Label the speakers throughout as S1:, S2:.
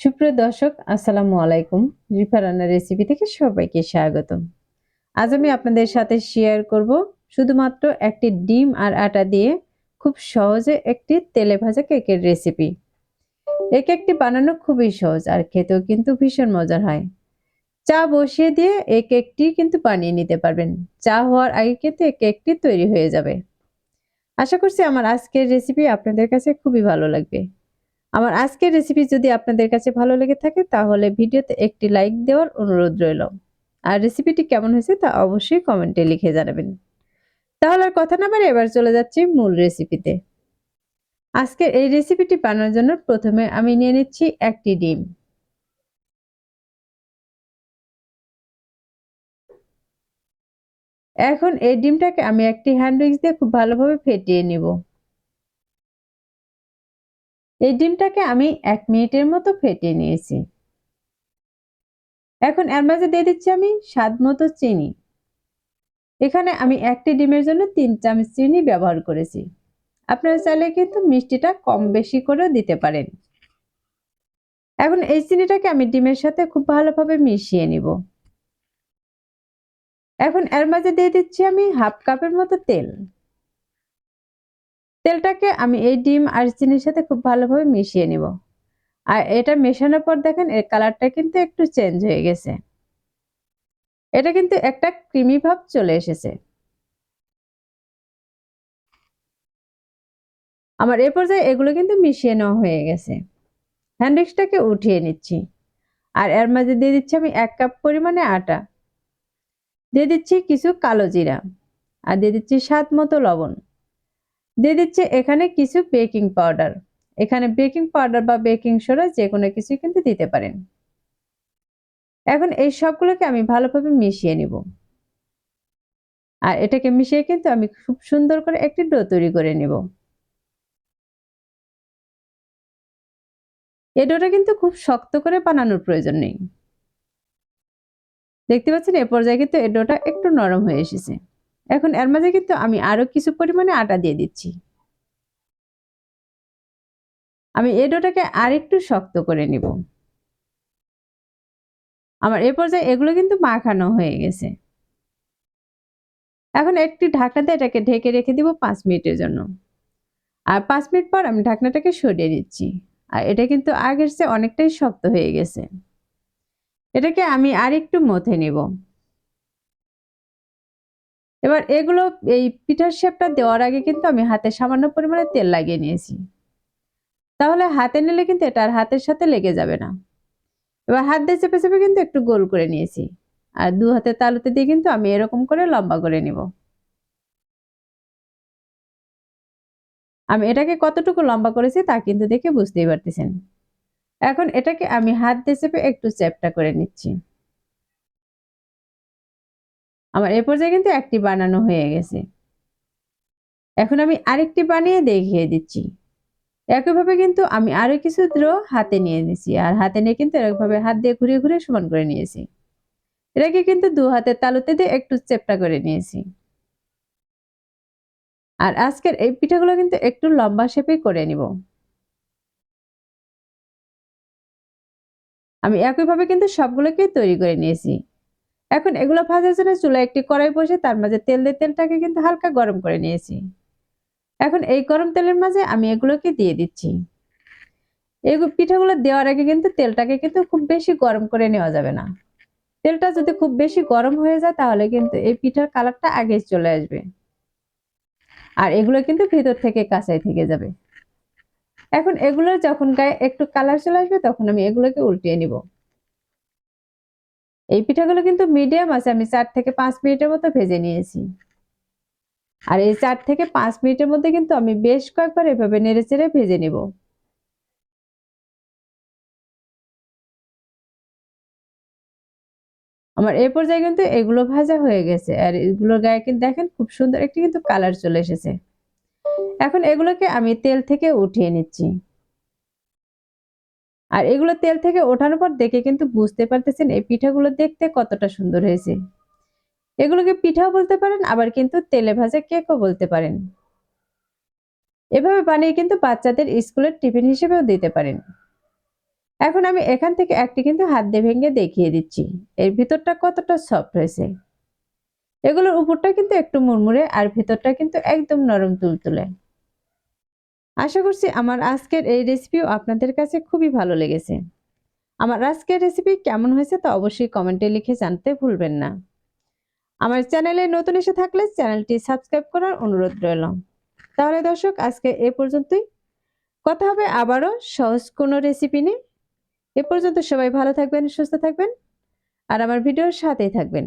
S1: সুপ্রিয় দর্শক, আসসালামু আলাইকুম। রিফা রান্নার রেসিপি থেকে সবাইকে স্বাগতম। আজ আমি আপনাদের সাথে শেয়ার করব শুধুমাত্র একটি ডিম আর আটা দিয়ে খুব সহজে একটি তেলে ভাজা কেকের রেসিপি এই কেকটি বানানো খুবই সহজ আর খেতেও কিন্তু ভীষণ মজার হয়। চা বসিয়ে দিয়ে এই কেকটি কিন্তু বানিয়ে নিতে পারবেন। চা হওয়ার আগে কিন্তু এই কেকটি তৈরি হয়ে যাবে। আশা করছি আমার আজকের রেসিপি আপনাদের কাছে খুবই ভালো লাগবে। আমার আজকের রেসিপি যদি আপনাদের কাছে ভালো লেগে থাকে, তাহলে ভিডিওতে একটি লাইক দেওয়ার অনুরোধ রইল। আর রেসিপিটি কেমন হয়েছে তা অবশ্যই কমেন্টে লিখে জানাবেন। তাহলে আর কথা না বাড়ি এবার চলে যাচ্ছি মূল রেসিপিতে আজকের এই রেসিপিটি বানানোর জন্য প্রথমে আমি নিয়ে নিচ্ছি একটি ডিম। এখন এই ডিমটাকে আমি একটি হ্যান্ড দিয়ে খুব ভালোভাবে ফেটিয়ে নিব। এই ডিমটাকে আমি এক মিনিটের মতো ফেটে নিয়েছি। এখন এর মাঝে দিয়ে দিচ্ছি আমি স্বাদ মতো চিনি। এখানে আমি একটি ডিমের জন্য তিন চামচ চিনি ব্যবহার করেছি। আপনারা চাইলে কিন্তু মিষ্টিটা কম বেশি করেও দিতে পারেন। এখন এই চিনিটাকে আমি ডিমের সাথে খুব ভালোভাবে মিশিয়ে নিব। এখন এর মাঝে দিয়ে দিচ্ছি আমি হাফ কাপের মতো তেল। তেলটাকে আমি এই ডিম আর চিনির সাথে খুব ভালোভাবে মিশিয়ে নিব। আর এটা মেশানোর পর দেখেন, এর কালারটা কিন্তু একটু চেঞ্জ হয়ে গেছে। এটা কিন্তু একটা ক্রিমি ভাব চলে এসেছে। আমার এ পর্যায়ে এগুলো কিন্তু মিশিয়ে নেওয়া হয়ে গেছে। হ্যান্ডউইচটাকে উঠিয়ে নিচ্ছি। আর এর মাঝে দিয়ে দিচ্ছি আমি এক কাপ পরিমাণে আটা। দিয়ে দিচ্ছি কিছু কালো জিরা। আর দিয়ে দিচ্ছি স্বাদ মতো লবণ। দিয়ে দিচ্ছে এখানে কিছু বেকিং পাউডার। এখানে বেকিং পাউডার বা বেকিং সোডা যে কোনো কিছু কিন্তু দিতে পারেন। এখন এই সবগুলোকে আমি ভালোভাবে মিশিয়ে নিব। আর এটাকে মিশিয়ে কিন্তু আমি খুব সুন্দর করে একটি ডো তৈরি করে নিব। এই ডোটা কিন্তু খুব শক্ত করে বানানোর প্রয়োজন নেই। দেখতে পাচ্ছেন, এ পর্যায়ে কিন্তু এই ডোটা একটু নরম হয়ে এসেছে। এখন এর মাঝে কিন্তু আমি আরও কিছু পরিমাণে আটা দিয়ে দিচ্ছি। আমি এই ডোটাকে আরেকটু শক্ত করে নিব। আমার এ পর্যায়ে এগুলো কিন্তু মাখানো হয়ে গেছে। এখন একটি ঢাকনাতে এটাকে ঢেকে রেখে দিব পাঁচ মিনিটের জন্য। আর পাঁচ মিনিট পর আমি ঢাকনাটাকে সরিয়ে দিচ্ছি। আর এটা কিন্তু আগের চেয়ে অনেকটাই শক্ত হয়ে গেছে। এটাকে আমি আর একটু মথে নিব। এবার এগুলো, এই পিঠার শেপটা দেওয়ার আগে কিন্তু আমি হাতে সামান্য পরিমাণে তেল লাগিয়ে নিয়েছি। তাহলে হাতে নিলে কিন্তু এটা আর হাতের সাথে লেগে যাবে না। এবার হাত দিয়ে চেপে চেপে কিন্তু একটু গোল করে নিয়েছি। আর দু হাতে তালুতে দিয়ে কিন্তু আমি এরকম করে লম্বা করে নিব। আমি এটাকে কতটুকু লম্বা করেছি তা কিন্তু দেখে বুঝতেই পারতেছেন। এখন এটাকে আমি হাত দিয়ে চেপে একটু চ্যাপটা করে নিচ্ছি। আমার এ পর্যায়ে কিন্তু একটি বানানো হয়ে গেছে। এখন আমি আরেকটি বানিয়ে দেখিয়ে দিচ্ছি। একইভাবে কিন্তু আমি আরও কিছু দ্রো হাতে নিয়ে নিয়েছি আর হাতে নিয়ে কিন্তু এরকমভাবে হাত দিয়ে ঘুরিয়ে ঘুরিয়ে সমান করে নিয়েছি। এটাকে কিন্তু দু হাতের তালুতে দিয়ে একটু চেপটা করে নিয়েছি। আর আজকের এই পিঠাগুলো কিন্তু একটু লম্বা শেপে করে নিব। আমি একইভাবে কিন্তু সবগুলোকে তৈরি করে নিয়েছি। এখন এগুলো ভাজার জন্য চুলা একটি কড়াই বসে তার মাঝে তেল দিয়ে তেলটাকে কিন্তু হালকা গরম করে নিয়েছি। এখন এই গরম তেলের মাঝে আমি এগুলোকে দিয়ে দিচ্ছি। এই পিঠাগুলো দেওয়ার আগে কিন্তু তেলটাকে কিন্তু খুব বেশি গরম করে নেওয়া যাবে না। তেলটা যদি খুব বেশি গরম হয়ে যায় তাহলে কিন্তু এই পিঠার কালারটা আগে চলে আসবে। আর এগুলো কিন্তু ভিতর থেকে কাঁচাই থেকে যাবে। এখন এগুলোর যখন গায়ে একটু কালার চলে আসবে তখন আমি এগুলোকে উল্টিয়ে নিব। এই পিঠাগুলো কিন্তু মিডিয়াম আছে, আমি চার থেকে পাঁচ মিনিটের মতো ভেজে নিয়েছি। আর এই চার থেকে পাঁচ মিনিটের মধ্যে কিন্তু আমি বেশ কয়েকবার এভাবে নেড়ে চেড়ে ভেজে নিব। আমার এ পর্যায়ে কিন্তু এগুলো ভাজা হয়ে গেছে, আর এগুলোর গায়ে কিন্তু দেখেন খুব সুন্দর একটি কিন্তু কালার চলে এসেছে। এখন এগুলোকে আমি তেল থেকে উঠিয়ে নিচ্ছি। আর এগুলো তেল থেকে ওঠানোর পর দেখে কিন্তু বুঝতে পারতেছেন এই পিঠাগুলো দেখতে কতটা সুন্দর হয়েছে। এগুলোকে পিঠাও বলতে পারেন, আবার কিন্তু তেলে ভাজা কেকও বলতে পারেন। এভাবে বানিয়ে কিন্তু বাচ্চাদের স্কুলের টিফিন হিসেবেও দিতে পারেন। এখন আমি এখান থেকে একটি কিন্তু হাত দিয়ে ভেঙে দেখিয়ে দিচ্ছি। এর ভিতরটা কতটা সফট হয়েছে। এগুলোর উপরটা কিন্তু একটু মুড়মুড়ে আর ভিতরটা কিন্তু একদম নরম তুলতুলে। আশা করছি আমার আজকের এই রেসিপিও আপনাদের কাছে খুবই ভালো লেগেছে। আমার আজকের রেসিপি কেমন হয়েছে তা অবশ্যই কমেন্টে লিখে জানতে ভুলবেন না। আমার চ্যানেলে নতুন এসে থাকলে চ্যানেলটি সাবস্ক্রাইব করার অনুরোধ রইল। তাহলে দর্শক, আজকে এ পর্যন্তই। কথা হবে আবারও সহজ কোনো রেসিপি নিয়ে। এ পর্যন্ত সবাই ভালো থাকবেন, সুস্থ থাকবেন, আর আমার ভিডিওর সাথেই থাকবেন।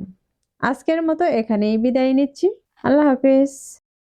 S1: আজকের মতো এখানেই বিদায় নিচ্ছি। আল্লাহ হাফেজ।